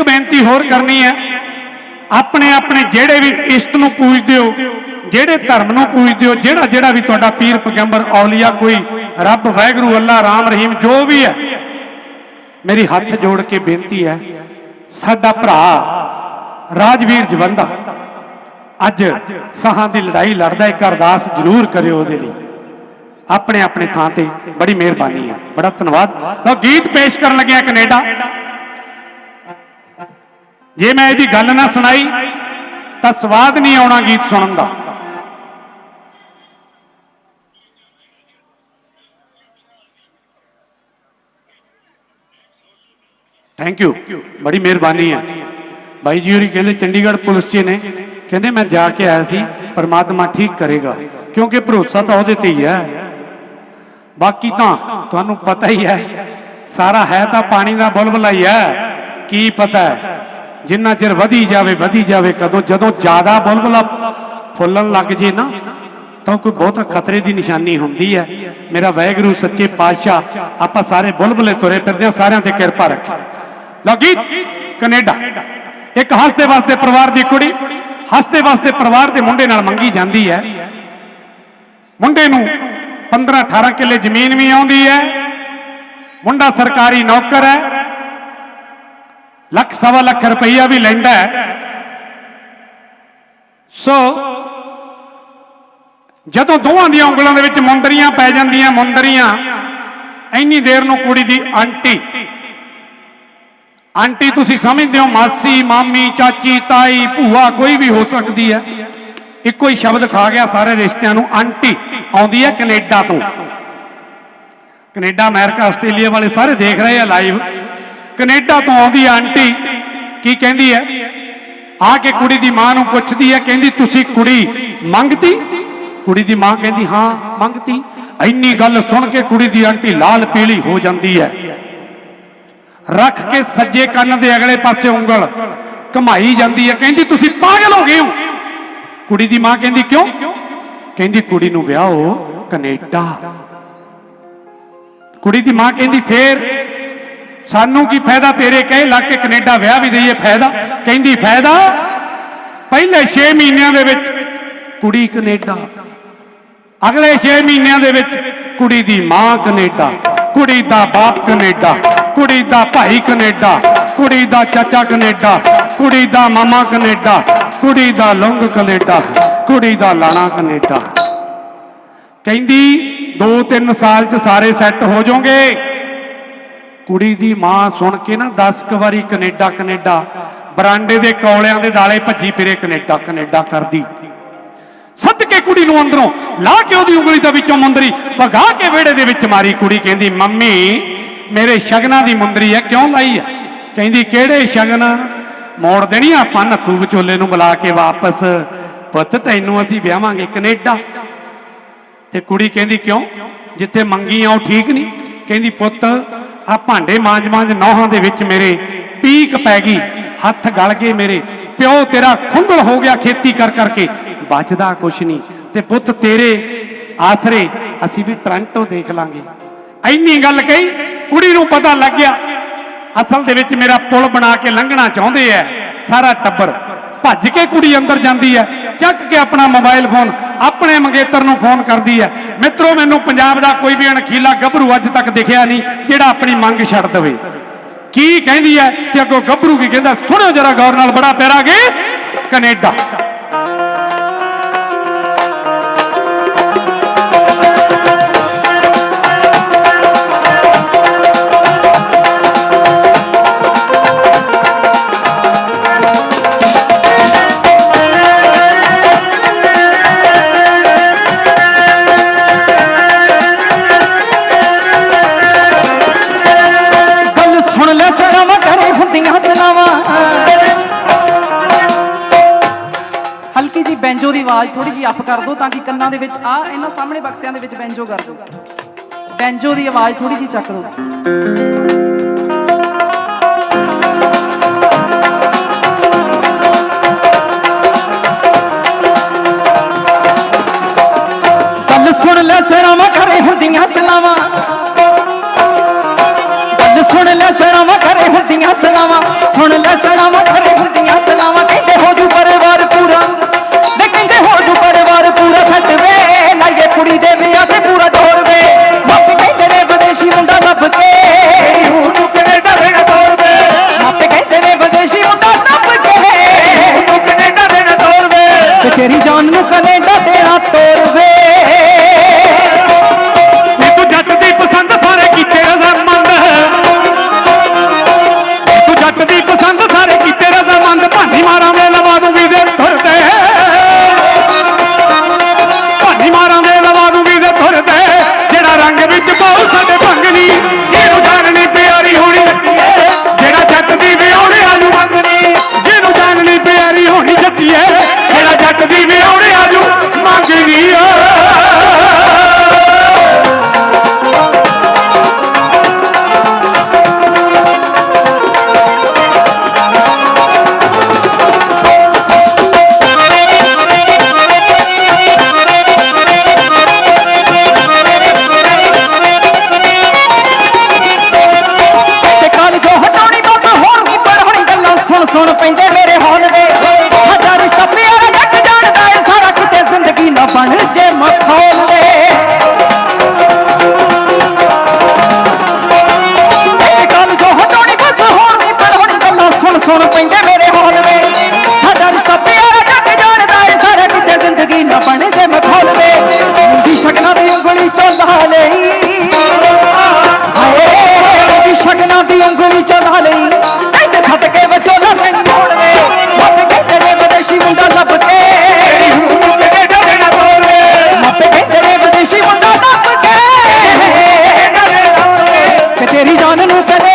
ਇੱਕ ਬੇਨਤੀ ਹੋਰ ਕਰਨੀ ਹੈ। ਆਪਣੇ ਆਪਣੇ ਜਿਹੜੇ ਵੀ ਇਸ਼ਟ ਨੂੰ ਪੂਜਦੇ ਹੋ, ਜਿਹੜੇ ਧਰਮ ਨੂੰ ਪੂਜਦੇ ਹੋ, ਜਿਹੜਾ ਜਿਹੜਾ ਵੀ ਤੁਹਾਡਾ ਪੀਰ ਪੈਗੰਬਰ, ਔਲੀਆ ਕੋਈ, ਰੱਬ ਵਾਹਿਗੁਰੂ, ਅੱਲਾ, ਰਾਮ, ਰਹੀਮ, ਜੋ ਵੀ ਹੈ। ਮੇਰੀ ਹੱਥ ਜੋੜ ਕੇ ਬੇਨਤੀ ਹੈ, ਸਾਡਾ ਭਰਾ ਰਾਜਵੀਰ ਜਵੰਦਾ ਅੱਜ ਸਾਹਾਂ ਦੀ ਲੜਾਈ ਲੜਦਾ ਇੱਕ ਅਰਦਾਸ ਜ਼ਰੂਰ ਕਰਿਓ ਉਹਦੇ ਲਈ। ਆਪਣੇ ਆਪਣੇ ਥਾਂ ਤੇ ਬੜੀ ਮਿਹਰਬਾਨੀ ਹੈ। ਬੜਾ ਧੰਨਵਾਦ। ਲਓ, ਗੀਤ ਪੇਸ਼ ਕਰਨ ਲੱਗਿਆ ਕੈਨੇਡਾ। ਜੇ ਮੈਂ ਇਹਦੀ ਗੱਲ ਨਾ ਸੁਣਾਈ, ਤਾਂ ਸਵਾਦ ਨਹੀਂ ਆਉਣਾ ਗੀਤ ਸੁਣਨ ਦਾ। ਥੈਂਕ ਯੂ ਬੜੀ ਮਿਹਰਬਾਨੀ ਹੈ। ਬਾਈ ਜੀ ਹੋਰੀ ਕਹਿੰਦੇ, ਚੰਡੀਗੜ੍ਹ ਪੁਲਿਸ 'ਚ ਨੇ ਕਹਿੰਦੇ, ਮੈਂ ਜਾ ਕੇ ਆਇਆ ਸੀ, ਪਰਮਾਤਮਾ ਠੀਕ ਕਰੇਗਾ। ਕਿਉਂਕਿ ਭਰੋਸਾ ਤਾਂ ਉਹਦੇ ਤੇ ਹੀ ਹੈ। ਬਾਕੀ ਤਾਂ ਤੁਹਾਨੂੰ ਪਤਾ ਹੀ ਹੈ, ਸਾਰਾ ਹੈ ਤਾਂ ਪਾਣੀ ਦਾ ਬੁਲਬੁਲਾ ਹੀ ਹੈ। ਕੀ ਪਤਾ ਹੈ? ਜਿੰਨਾ ਚਿਰ ਵਧੀ ਜਾਵੇ ਵਧੀ ਜਾਵੇ, ਕਦੋਂ, ਜਦੋਂ ਜ਼ਿਆਦਾ ਬੁਲਬੁਲਾ ਫੁੱਲਣ ਲੱਗ ਜੇ ਨਾ, ਤਾਂ ਕੋਈ ਬਹੁਤਾ ਖਤਰੇ ਦੀ ਨਿਸ਼ਾਨੀ ਹੁੰਦੀ ਹੈ। ਮੇਰਾ ਵਾਹਿਗੁਰੂ, ਸੱਚੇ ਪਾਤਸ਼ਾਹ, ਆਪਾਂ ਸਾਰੇ ਬੁਲਬੁਲੇ ਤੁਰੇ ਫਿਰਦੇ ਹਾਂ, ਸਾਰਿਆਂ ਤੇ ਕਿਰਪਾ ਰੱਖੇ। ਲਓ ਗੀਤ, ਕੈਨੇਡਾ। ਇੱਕ ਹੱਸਦੇ ਵਸਦੇ ਪਰਿਵਾਰ ਦੀ ਕੁੜੀ, ਹੱਸਦੇ ਵਸਦੇ ਪਰਿਵਾਰ ਦੇ ਮੁੰਡੇ ਨਾਲ ਮੰਗੀ ਜਾਂਦੀ ਹੈ। ਮੁੰਡੇ ਨੂੰ 15 18 ਕਿੱਲੇ ਜ਼ਮੀਨ ਵੀ ਆਉਂਦੀ ਹੈ। ਮੁੰਡਾ ਸਰਕਾਰੀ ਨੌਕਰ ਹੈ। ਲੱਖ ਸਵਾ ਲੱਖ ਰੁਪਈਆ ਵੀ ਲੈਂਦਾ ਸੋ ਜਦੋਂ ਦੋਵਾਂ ਦੀਆਂ ਉਂਗਲਾਂ ਦੇ ਵਿੱਚ ਮੁੰਦਰੀਆਂ ਪੈ ਜਾਂਦੀਆਂ, ਮੁੰਦਰੀਆਂ, ਇੰਨੀ ਦੇਰ ਨੂੰ ਕੁੜੀ ਦੀ ਆਂਟੀ। ਆਂਟੀ ਤੁਸੀਂ ਸਮਝਦੇ ਹੋ, ਮਾਸੀ, ਮਾਮੀ, ਚਾਚੀ, ਤਾਈ, ਭੂਆ, ਕੋਈ ਵੀ ਹੋ ਸਕਦੀ ਹੈ। ਇੱਕੋ ਹੀ ਸ਼ਬਦ ਖਾ ਗਿਆ ਸਾਰੇ ਰਿਸ਼ਤਿਆਂ ਨੂੰ, ਆਂਟੀ, ਆਉਂਦੀ ਹੈ ਕੈਨੇਡਾ ਤੋਂ। ਕੈਨੇਡਾ, ਅਮਰੀਕਾ, ਆਸਟ੍ਰੇਲੀਆ ਵਾਲੇ ਸਾਰੇ ਦੇਖ ਰਹੇ ਆ ਲਾਈਵ ਕੈਨੇਡਾ ਤੋਂ ਆਉਂਦੀ ਹੈ ਆਂਟੀ। ਕੀ ਕਹਿੰਦੀ ਹੈ ਆ ਕੇ ਕੁੜੀ ਦੀ ਮਾਂ ਨੂੰ ਪੁੱਛਦੀ ਹੈ ਕਹਿੰਦੀ, ਤੁਸੀਂ ਕੁੜੀ ਮੰਗਤੀ? ਕੁੜੀ ਦੀ ਮਾਂ ਕਹਿੰਦੀ, ਹਾਂ, ਮੰਗਤੀ। ਇੰਨੀ ਗੱਲ ਸੁਣ ਕੇ ਕੁੜੀ ਦੀ ਆਂਟੀ ਲਾਲ ਪੀਲੀ ਹੋ ਜਾਂਦੀ ਹੈ ਰੱਖ ਕੇ ਸੱਜੇ ਕੰਨ ਦੇ ਅਗਲੇ ਪਾਸੇ ਉਂਗਲ ਘਮਾਈ ਜਾਂਦੀ ਹੈ ਕਹਿੰਦੀ, ਤੁਸੀਂ ਪਾਗਲ ਹੋ ਗਏ ਹੋ। ਕੁੜੀ ਦੀ ਮਾਂ ਕਹਿੰਦੀ, ਕਿਉਂ? ਕਹਿੰਦੀ, ਕੁੜੀ ਨੂੰ ਵਿਆਹੋ ਕੈਨੇਡਾ। ਕੁੜੀ ਦੀ ਮਾਂ ਕਹਿੰਦੀ, ਫੇਰ ਸਾਨੂੰ ਕੀ ਫਾਇਦਾ ਤੇਰੇ ਕਹੇ ਲੱਗ ਕੇ ਕੈਨੇਡਾ ਵਿਆਹ ਵੀ ਦਈਏ ਫਾਇਦਾ? ਕਹਿੰਦੀ, ਫਾਇਦਾ? ਪਹਿਲੇ 6 ਮਹੀਨਿਆਂ ਦੇ ਵਿੱਚ ਕੁੜੀ ਕੈਨੇਡਾ। ਅਗਲੇ 6 ਮਹੀਨਿਆਂ ਦੇ ਵਿੱਚ ਕੁੜੀ ਦੀ ਮਾਂ ਕੈਨੇਡਾ। ਕੁੜੀ ਦਾ ਬਾਪ ਕੈਨੇਡਾ। ਕੁੜੀ ਦਾ ਭਾਈ ਕੈਨੇਡਾ। ਕੁੜੀ ਦਾ ਚਾਚਾ ਕੈਨੇਡਾ। ਕੁੜੀ ਦਾ ਮਾਮਾ ਕੈਨੇਡਾ। ਕੁੜੀ ਦਾ ਲੰਗ ਕੈਨੇਡਾ। ਕੁੜੀ ਦਾ ਲਾਣਾ ਕੈਨੇਡਾ। ਕਹਿੰਦੀ 2-3 ਸਾਲ 'ਚ ਸਾਰੇ ਸੈੱਟ ਹੋ ਜਾਓਗੇ। ਕੁੜੀ ਦੀ ਮਾਂ ਸੁਣ ਕੇ ਨਾ 10 ਕੁ ਵਾਰੀ ਕੈਨੇਡਾ ਕੈਨੇਡਾ। ਬਰਾਂਡੇ ਦੇ ਕੌਲਿਆਂ ਦੇ ਦਾਲੇ ਭੱਜੀ ਫਿਰੇ ਕੈਨੇਡਾ ਕੈਨੇਡਾ ਕਰਦੀ। ਸੱਦ ਕੇ ਕੁੜੀ ਨੂੰ ਅੰਦਰੋਂ, ਲਾ ਕੇ ਉਹਦੀ ਉਂਗਲੀ ਦੇ ਵਿੱਚੋਂ ਮੁੰਦਰੀ, ਭਗਾ ਕੇ ਵਿਹੜੇ ਦੇ ਵਿੱਚ ਮਾਰੀ ਕੁੜੀ, ਕਹਿੰਦੀ, ਮੰਮੀ, ਮੇਰੇ ਸ਼ਗਨਾਂ ਦੀ ਮੁੰਦਰੀ ਹੈ ਕਿਉਂ ਲਾਈ ਹੈ ਕਹਿੰਦੀ, ਕਿਹੜੇ ਸ਼ਗਨ? ਮੋੜ ਦੇਣੀ ਆਪਾਂ ਨੱਥੂ ਵਿਚੋਲੇ ਨੂੰ ਬੁਲਾ ਕੇ ਵਾਪਸ। ਪੁੱਤ, ਤੈਨੂੰ ਅਸੀਂ ਵਿਆਹਾਂਗੇ ਕੈਨੇਡਾ। ਤੇ ਕੁੜੀ ਕਹਿੰਦੀ, ਕਿਉਂ? ਜਿੱਥੇ ਮੰਗੀ ਆ ਉਹ ਠੀਕ ਨਹੀਂ? ਕਹਿੰਦੀ, ਪੁੱਤ ਆ ਭਾਂਡੇ ਮਾਂਜ-ਮਾਂਜ ਨੌਹਾਂ ਦੇ ਵਿੱਚ ਮੇਰੇ ਪੀਕ ਪੈ ਗਈ, ਹੱਥ ਗਲ ਗਏ ਮੇਰੇ। ਪਿਓ ਤੇਰਾ ਖੁੰਗਲ ਹੋ ਗਿਆ ਖੇਤੀ ਕਰ ਕਰਕੇ, ਬਚਦਾ ਕੁਛ ਨਹੀਂ। ਤੇ ਪੁੱਤ ਤੇਰੇ ਆਸਰੇ ਅਸੀਂ ਵੀ ਟ੍ਰਾਂਟੋ ਦੇਖ ਲਾਂਗੇ। ਐਨੀ ਗੱਲ ਕਹੀ, ਕੁੜੀ ਨੂੰ ਪਤਾ ਲੱਗ ਗਿਆ, ਅਸਲ ਦੇ ਵਿੱਚ ਮੇਰਾ ਪੁਲ ਬਣਾ ਕੇ ਲੰਘਣਾ ਚਾਹੁੰਦੇ ਐ ਸਾਰਾ ਟੱਬਰ। ਭੱਜ ਕੇ ਕੁੜੀ ਅੰਦਰ ਜਾਂਦੀ ਹੈ, ਚੱਕ ਕੇ ਆਪਣਾ ਮੋਬਾਈਲ ਫੋਨ, ਆਪਣੇ ਮੰਗੇਤਰ ਨੂੰ ਫੋਨ ਕਰਦੀ ਹੈ। ਮਿੱਤਰੋ, ਮੈਨੂੰ ਪੰਜਾਬ ਦਾ ਕੋਈ ਵੀ ਅਣਖੀਲਾ ਗੱਭਰੂ ਅੱਜ ਤੱਕ ਦਿਖਿਆ ਨਹੀਂ, ਜਿਹੜਾ ਆਪਣੀ ਮੰਗ ਛੱਡ ਦੇਵੇ। ਕੀ ਕਹਿੰਦੀ ਹੈ ਤੇ ਅੱਗੋਂ ਗੱਭਰੂ ਕੀ ਕਹਿੰਦਾ, ਸੁਣਿਓ ਜਰਾ ਗੌਰ ਨਾਲ, ਬੜਾ ਪਿਆਰਾ ਗੇ ਕੈਨੇਡਾ। ਆਵਾਜ਼ ਥੋੜੀ ਜੀ ਅਪ ਕਰ ਦਿਓ ਤਾਂ ਕਿ ਕੰਨਾਂ ਦੇ ਵਿੱਚ, ਆ, ਇਹਨਾਂ ਸਾਹਮਣੇ ਬਕਸਿਆਂ ਦੇ ਵਿੱਚ ਬੈਂਜੋ ਕਰ ਦਿਓ। ਬੈਂਜੋ ਦੀ ਆਵਾਜ਼ ਥੋੜੀ ਜੀ ਚੱਕ ਦਿਓ। ਸੁਣ ਲੈ ਸਲਾਵਾਂ ਕਰੇ ਹੁੰਦੀਆਂ ਸਲਾਵਾਂ। ਗੱਲ ਸੁਣ ਲੈ ਸਲਾਵਾਂ ਕਰੇ ਹੁੰਦੀਆਂ ਸਲਾਵਾਂ। ਸੁਣ ਲੈ ਕਿ ਤੇਰੀ